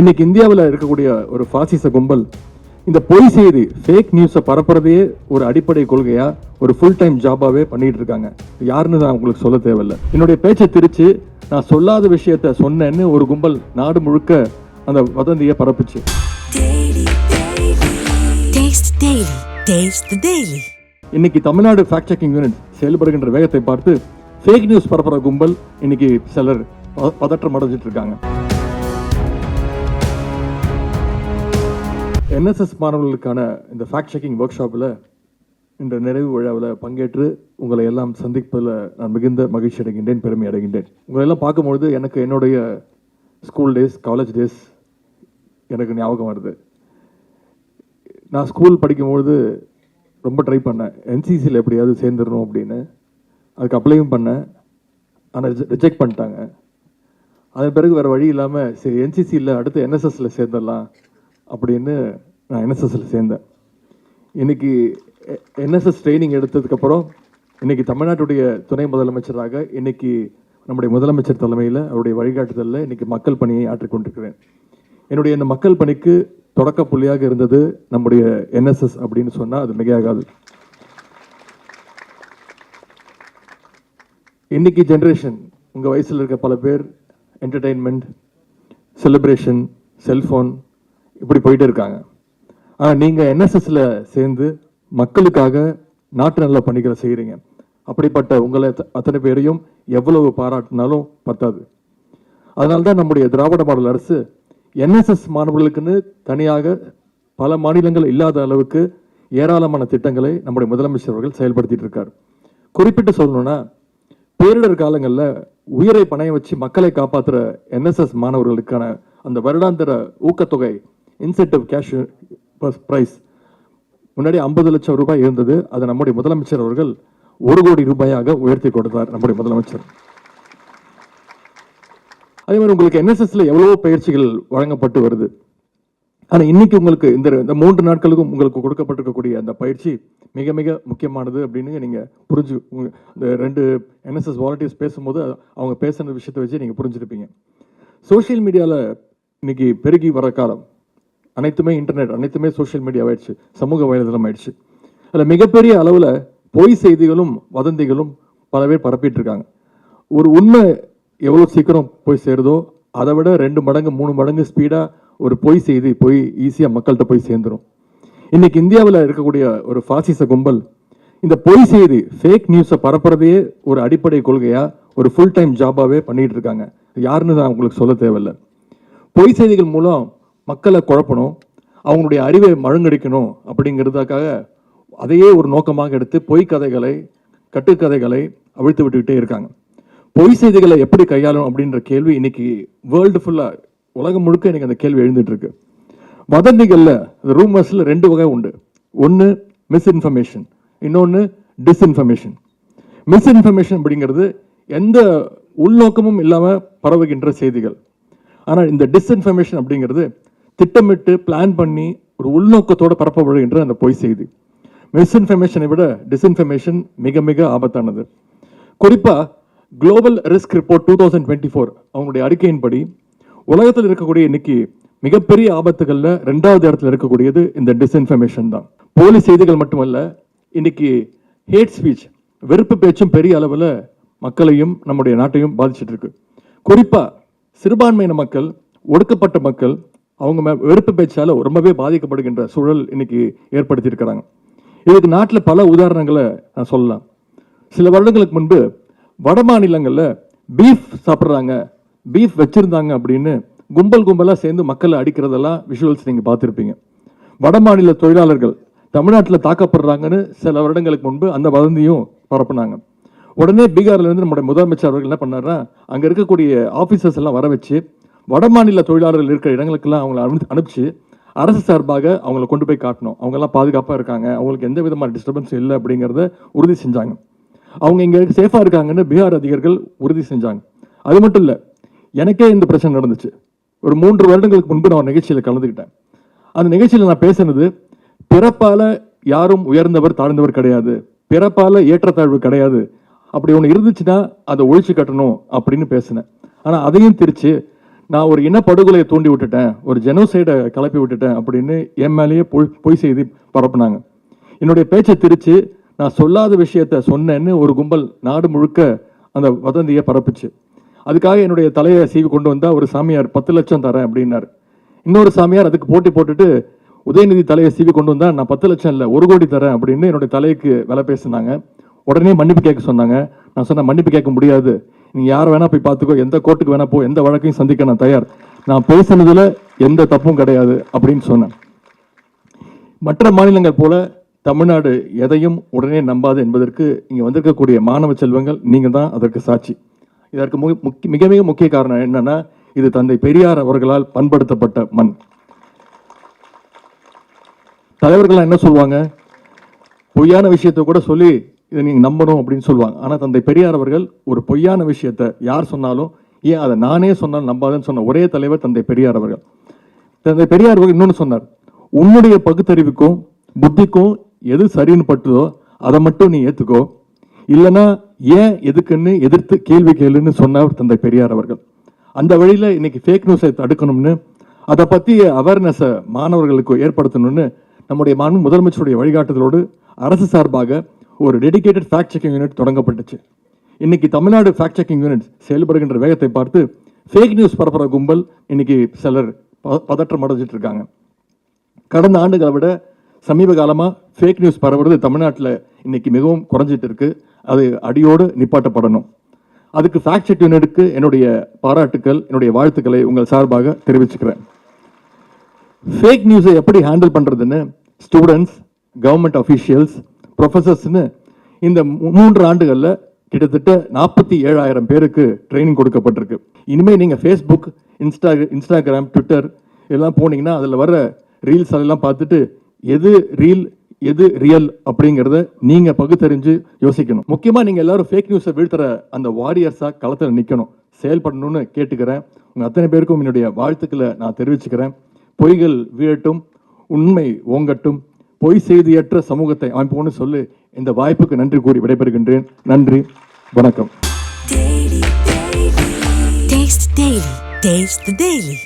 இன்னைக்கு இந்தியாவில் இருக்கக்கூடிய ஒரு பாசிச கும்பல் இந்த பொய் செய்தி ஃபேக் நியூஸை பரப்புறதையே ஒரு அடிப்படை கொள்கையா ஒரு ஃபுல் டைம் ஜாபாவே பண்ணிட்டு இருக்காங்க. யாருன்னு நான் உங்களுக்கு சொல்ல தேவையில்ல. என்னுடைய பேச்சை திரிச்சு நான் சொல்லாத விஷயத்த சொன்னேன்னு ஒரு கும்பல் நாடு முழுக்க அந்த வதந்தியை பரப்புச்சு. இன்னைக்கு தமிழ்நாடு ஃபேக்ட் செக்கிங் யூனிட் செயல்படுகின்ற வேகத்தை பார்த்து ஃபேக் நியூஸ் பரப்புற கும்பல் இன்னைக்கு சிலர் பதற்றம் அடைஞ்சிட்டு இருக்காங்க. என்எஸ்எஸ் மாணவர்களுக்கான இந்த ஃபேக்ட் செக்கிங் ஒர்க் ஷாப்பில் இந்த நிறைவு விழாவில் பங்கேற்று உங்களை எல்லாம் சந்திப்பதில் நான் மிகுந்த மகிழ்ச்சி அடைகின்றேன் பெருமை அடைகின்றேன். உங்களை எல்லாம் பார்க்கும்பொழுது எனக்கு என்னுடைய ஸ்கூல் டேஸ் காலேஜ் டேஸ் எனக்கு ஞாபகம் வருது. நான் ஸ்கூல் படிக்கும்பொழுது ரொம்ப ட்ரை பண்ணேன். என்சிசியில் எப்படியாவது சேர்ந்துடணும் அப்படின்னு. அதுக்கு அப்ளையும் பண்ணேன். ஆனால் ரிஜெக்ட் பண்ணிட்டாங்க. அதன் பிறகு வேறு வழி இல்லாமல் சரி என்சிசியில் அடுத்து என்எஸ்எஸில் சேர்ந்துடலாம். அப்படின்னு நான் என்எஸ்எஸ்ல சேர்ந்தேன். இன்னைக்கு என்எஸ்எஸ் ட்ரைனிங் எடுத்ததுக்கப்புறம் இன்றைக்கி தமிழ்நாட்டுடைய துணை முதலமைச்சராக இன்றைக்கி நம்முடைய முதலமைச்சர் தலைமையில் அவருடைய வழிகாட்டுதலில் இன்றைக்கி மக்கள் பணியை ஆற்றிக்கொண்டிருக்கிறேன் என்னுடைய இந்த மக்கள் பணிக்கு தொடக்க புள்ளியாக இருந்தது நம்முடைய என்எஸ்எஸ் அப்படின்னு சொன்னால் அது மிகையாகாது. இன்னைக்கு ஜென்ரேஷன் உங்கள் வயசில் இருக்க பல பேர் என்டர்டெயின்மெண்ட் செலிப்ரேஷன் செல்ஃபோன் இப்படி போயிட்டு இருக்காங்க. ஆனால் நீங்கள் என்எஸ்எஸ்ல சேர்ந்து மக்களுக்காக நாட்டு நல்ல பணிகளை செய்கிறீங்க அப்படிப்பட்ட உங்களை அத்தனை பேரையும் எவ்வளவு பாராட்டினாலும் பத்தாது. அதனால தான் நம்முடைய திராவிட மாடல் அரசு என்எஸ்எஸ் மாணவர்களுக்குன்னு தனியாக பல மாநிலங்கள் இல்லாத அளவுக்கு ஏராளமான திட்டங்களை நம்முடைய முதலமைச்சர் அவர்கள் செயல்படுத்திட்டு இருக்கார். குறிப்பிட்டு சொல்லணும்னா பேரிடர் காலங்களில் உயிரை பணைய வச்சு மக்களை காப்பாற்றுற என்எஸ்எஸ் மாணவர்களுக்கான அந்த வருடாந்திர ஊக்கத்தொகை இன்சென்டிவ் கேஷ் ப்ரைஸ் முன்னாடி ஐம்பது லட்சம் ரூபாய் இருந்தது. அதை நம்முடைய முதலமைச்சர் அவர்கள் ஒரு கோடி ரூபாயாக உயர்த்தி கொடுத்தார் நம்முடைய முதலமைச்சர். அதே மாதிரி உங்களுக்கு என்எஸ்எஸ்ல எவ்வளவோ பயிற்சிகள் வழங்கப்பட்டு வருது. ஆனால் இன்னைக்கு உங்களுக்கு இந்த இந்த மூன்று நாட்களுக்கும் உங்களுக்கு கொடுக்கப்பட்டிருக்கக்கூடிய அந்த பயிற்சி மிக மிக முக்கியமானது அப்படின்னு நீங்கள் புரிஞ்சு இந்த ரெண்டு என்எஸ்எஸ் வாலண்டியர்ஸ் பேசும்போது அவங்க பேசுன விஷயத்தை வச்சு நீங்கள் புரிஞ்சிருப்பீங்க. சோஷியல் மீடியாவில் இன்னைக்கு பெருகி வர காலம். அனைத்துமே இன்டர்நெட் அனைத்துமே சோஷியல் மீடியா ஆயிடுச்சு சமூக வலைதளம் ஆயிடுச்சு. அதில் மிகப்பெரிய அளவில் பொய் செய்திகளும் வதந்திகளும் பல பேர் பரப்பிட்டு இருக்காங்க ஒரு உண்மை எவ்வளோ சீக்கிரம் போய் சேருதோ அதை விட ரெண்டு மடங்கு மூணு மடங்கு ஸ்பீடாக ஒரு பொய் செய்தி போய் ஈஸியாக மக்கள்கிட்ட போய் சேர்ந்துரும். இன்னைக்கு இந்தியாவில் இருக்கக்கூடிய ஒரு ஃபாசிச கும்பல் இந்த பொய் செய்தி ஃபேக் நியூஸை பரப்புறதையே ஒரு அடிப்படை கொள்கையாக ஒரு ஃபுல் டைம் ஜாபாகவே பண்ணிகிட்டு இருக்காங்க. யாருன்னு நான் உங்களுக்கு சொல்ல தேவையில்லை. பொய் செய்திகள் மூலம் மக்களை குழப்பணும் அவங்களுடைய அறிவை மழுங்கடிக்கணும் அப்படிங்கிறதுக்காக அதையே ஒரு நோக்கமாக எடுத்து பொய் கதைகளை கட்டுக்கதைகளை அவிழ்த்து விட்டுக்கிட்டே இருக்காங்க. பொய் செய்திகளை எப்படி கையாளும் அப்படின்ற கேள்வி இன்னைக்கு வேர்ல்டு ஃபுல்லாக உலகம் முழுக்க இன்றைக்கி அந்த கேள்வி எழுந்துட்டு இருக்கு. வதந்திகள்ல ரூமர்ஸில் ரெண்டு வகை உண்டு. ஒன்று மிஸ்இன்ஃபர்மேஷன் இன்னொன்று டிஸ்இன்ஃபர்மேஷன் மிஸ்இன்ஃபர்மேஷன் அப்படிங்கிறது எந்த உள்நோக்கமும் இல்லாமல் பரவுகின்ற செய்திகள். ஆனால் இந்த டிஸ்இன்ஃபர்மேஷன் அப்படிங்கிறது திட்டமிட்டு பிளான் பண்ணி ஒரு உள்நோக்கத்தோட பரப்பப்படுகின்ற அந்த பொய் செய்தி. மிஸ்இன்ஃபர்மேஷனை விட டிஸ்இன்ஃபர்மேஷன் மிக மிக ஆபத்தானது. குறிப்பாக global risk report two thousand twenty four அவங்களுடைய அறிக்கையின்படி உலகத்தில் இருக்கக்கூடிய இன்னைக்கு மிகப்பெரிய ஆபத்துகளில் ரெண்டாவது இடத்துல இருக்கக்கூடியது இந்த டிஸ்இன்ஃபர்மேஷன் தான். போலி செய்திகள் மட்டுமல்ல இன்னைக்கு ஹேட் ஸ்பீச் வெறுப்பு பேச்சும் பெரிய அளவில் மக்களையும் நம்முடைய நாட்டையும் பாதிச்சிட்டு இருக்கு. சிறுபான்மையின மக்கள் ஒடுக்கப்பட்ட மக்கள் அவங்க மே- வெறுப்பு பேச்சால் ரொம்பவே பாதிக்கப்படுகின்ற சூழல் இன்னைக்கு ஏற்படுத்தியிருக்கிறாங்க. இதுக்கு நாட்டில் பல உதாரணங்களை நான் சொல்லலாம். சில வருடங்களுக்கு முன்பு வட மாநிலங்களில் பீஃப் சாப்பிட்றாங்க. பீஃப் வச்சுருந்தாங்க அப்படின்னு கும்பல் கும்பலாக சேர்ந்து மக்களை அடிக்கிறதெல்லாம் விஷுவல்ஸ் நீங்கள் பார்த்துருப்பீங்க. வட மாநில தொழிலாளர்கள் தமிழ்நாட்டில் தாக்கப்படுறாங்கன்னு சில வருடங்களுக்கு முன்பு அந்த வதந்தியும் பரப்புனாங்க. உடனே பீகார்லேருந்து நம்முடைய முதலமைச்சர் அவர்கள் என்ன பண்ணார்னா அங்கே இருக்கக்கூடிய ஆஃபீஸர்ஸ் எல்லாம் வர வச்சு வட மாநில தொழிலாளர்கள் இருக்கிற இடங்களுக்கெல்லாம் அவங்களை அனு அனுப்பிச்சு அரசு சார்பாக அவங்கள கொண்டு போய் காட்டணும். அவங்கெல்லாம் பாதுகாப்பாக இருக்காங்க. அவங்களுக்கு எந்த விதமான டிஸ்டர்பன்ஸ் இல்லை அப்படிங்கிறத உறுதி செஞ்சாங்க. அவங்க இங்கே சேஃபாக இருக்காங்கன்னு பீகார் அதிகாரிகள் உறுதி செஞ்சாங்க. அது மட்டும் இல்லை எனக்கே இந்த பிரச்சனை நடந்துச்சு. ஒரு மூன்று வருடங்களுக்கு முன்பு நான் ஒரு நிகழ்ச்சியில் கலந்துக்கிட்டேன். அந்த நிகழ்ச்சியில் நான் பேசினது பிறப்பால் யாரும் உயர்ந்தவர் தாழ்ந்தவர் கிடையாது. பிறப்பால் ஏற்றத்தாழ்வு கிடையாது. அப்படி ஒன்று இருந்துச்சுன்னா அதை ஒழிச்சு கட்டணும் அப்படின்னு பேசினேன். ஆனால் அதையும் திரிச்சு நான் ஒரு இனப்படுகொலையை தூண்டி விட்டுட்டேன் ஒரு ஜெனோசைடை கிளப்பி விட்டுட்டேன் அப்படின்னு என் மேலேயே பொய் பொய் செய்தி பரப்புனாங்க. என்னுடைய பேச்சை திரித்து நான் சொல்லாத விஷயத்த சொன்னேன்னு ஒரு கும்பல் நாடு முழுக்க அந்த வதந்தியை பரப்புச்சு. அதுக்காக என்னுடைய தலையை சீவி கொண்டு வந்தால் ஒரு சாமியார் பத்து லட்சம் தரேன் அப்படின்னாரு. இன்னொரு சாமியார் அதுக்கு போட்டி போட்டுட்டு உதயநிதி தலையை சீவி கொண்டு வந்தால் நான் பத்து லட்சம் இல்லை ஒரு கோடி தரேன் அப்படின்னு என்னுடைய தலைக்கு விலை பேசினாங்க. உடனே மன்னிப்பு கேட்க சொன்னாங்க. நான் சொன்னேன் மன்னிப்பு கேட்க முடியாது. நீங்கள் யார் வேணால் போய் பார்த்துக்கோ எந்த கோர்ட்டுக்கு வேணால் போ எந்த வழக்கையும் சந்திக்க நான் தயார். நான் பேசினதில் எந்த தப்பும் கிடையாது அப்படின்னு சொன்னேன். மற்ற மாநிலங்கள் போல தமிழ்நாடு எதையும் உடனே நம்பாது என்பதற்கு இங்கே வந்திருக்கக்கூடிய மாணவ செல்வங்கள் நீங்கள் தான் அதற்கு சாட்சி. இதற்கு முக்கிய மிக மிக முக்கிய காரணம் என்னன்னா இது தந்தை பெரியார் அவர்களால் பண்படுத்தப்பட்ட மண். தலைவர்கள்லாம் என்ன சொல்லுவாங்க? பொய்யான விஷயத்தை கூட சொல்லி இதை நீங்கள் நம்பணும் அப்படின்னு சொல்லுவாங்க. ஆனால் தந்தை பெரியார் அவர்கள் ஒரு பொய்யான விஷயத்தை யார் சொன்னாலும் ஏன் அதை நானே சொன்னாலும் நம்பாதேன்னு சொன்ன ஒரே தலைவர் தந்தை பெரியார் அவர்கள். தந்தை பெரியார் அவர்கள் இன்னொன்று சொன்னார் உன்னுடைய பகுத்தறிவுக்கும் புத்திக்கும் எது சரின்னு பட்டுதோ அதை மட்டும் நீ ஏற்றுக்கோ இல்லைன்னா ஏன் எதுக்குன்னு எதிர்த்து கேள்வி கேளுன்னு சொன்னார் தந்தை பெரியார் அவர்கள். அந்த வழியில் இன்னைக்கு ஃபேக் நியூஸை தடுக்கணும்னு அதை பற்றி அவேர்னஸை மாணவர்களுக்கு ஏற்படுத்தணும்னு நம்முடைய மாண்பு முதலமைச்சருடைய வழிகாட்டுதலோடு அரசு சார்பாக ஒரு டெடிகேட்டட் ஃபேக்ட் செக்கிங் யூனிட் தொடங்கப்பட்டுச்சு. இன்னைக்கு தமிழ்நாடு ஃபேக்ட் செக்கிங் யூனிட் செயல்படுகின்ற வேகத்தை பார்த்து ஃபேக் நியூஸ் பரப்புற கும்பல் இன்னைக்கு சிலர் பதற்றம் அடைஞ்சிட்டு இருக்காங்க. கடந்த ஆண்டுகளை விட சமீப காலமாக ஃபேக் நியூஸ் பரவுறது தமிழ்நாட்டில் இன்னைக்கு மிகவும் குறைஞ்சிட்டு இருக்கு. அது அடியோடு நிப்பாட்டப்படணும். அதுக்கு ஃபேக்ட் செக் யூனிட்டுக்கு என்னுடைய பாராட்டுக்கள் என்னுடைய வாழ்த்துக்களை உங்கள் சார்பாக தெரிவிச்சுக்கிறேன். ஃபேக் நியூஸை எப்படி ஹேண்டில் பண்ணுறதுன்னு ஸ்டூடெண்ட்ஸ் கவர்மெண்ட் அஃபீஷியல்ஸ் ப்ரொஃபஸர்ஸ்னு இந்த மூன்று ஆண்டுகளில் கிட்டத்தட்ட நாற்பத்தி ஏழாயிரம் பேருக்கு ட்ரைனிங் கொடுக்கப்பட்டிருக்கு. இனிமேல் நீங்கள் ஃபேஸ்புக் இன்ஸ்டா இன்ஸ்டாகிராம் ட்விட்டர் இதெல்லாம் போனீங்கன்னா அதில் வர ரீல்ஸ் அதெல்லாம் பார்த்துட்டு எது ரீல் எது ரியல் அப்படிங்கிறத நீங்கள் பகுத்தறிஞ்சு யோசிக்கணும். முக்கியமாக நீங்கள் எல்லாரும் ஃபேக் நியூஸை வீழ்த்துற அந்த வாரியர்ஸாக களத்தில் நிற்கணும் செயல்படணும்னு கேட்டுக்கிறேன். உங்கள் அத்தனை பேருக்கும் என்னுடைய வாழ்த்துக்களை நான் தெரிவிச்சுக்கிறேன். பொய்கள் வீழட்டும் உண்மை ஓங்கட்டும். பொய் செய்தியற்ற சமூகத்தை அமைப்போம்னு சொல்லி. இந்த வாய்ப்புக்கு நன்றி கூறி விடைபெறுகின்றேன். நன்றி. வணக்கம். Taste the Daily.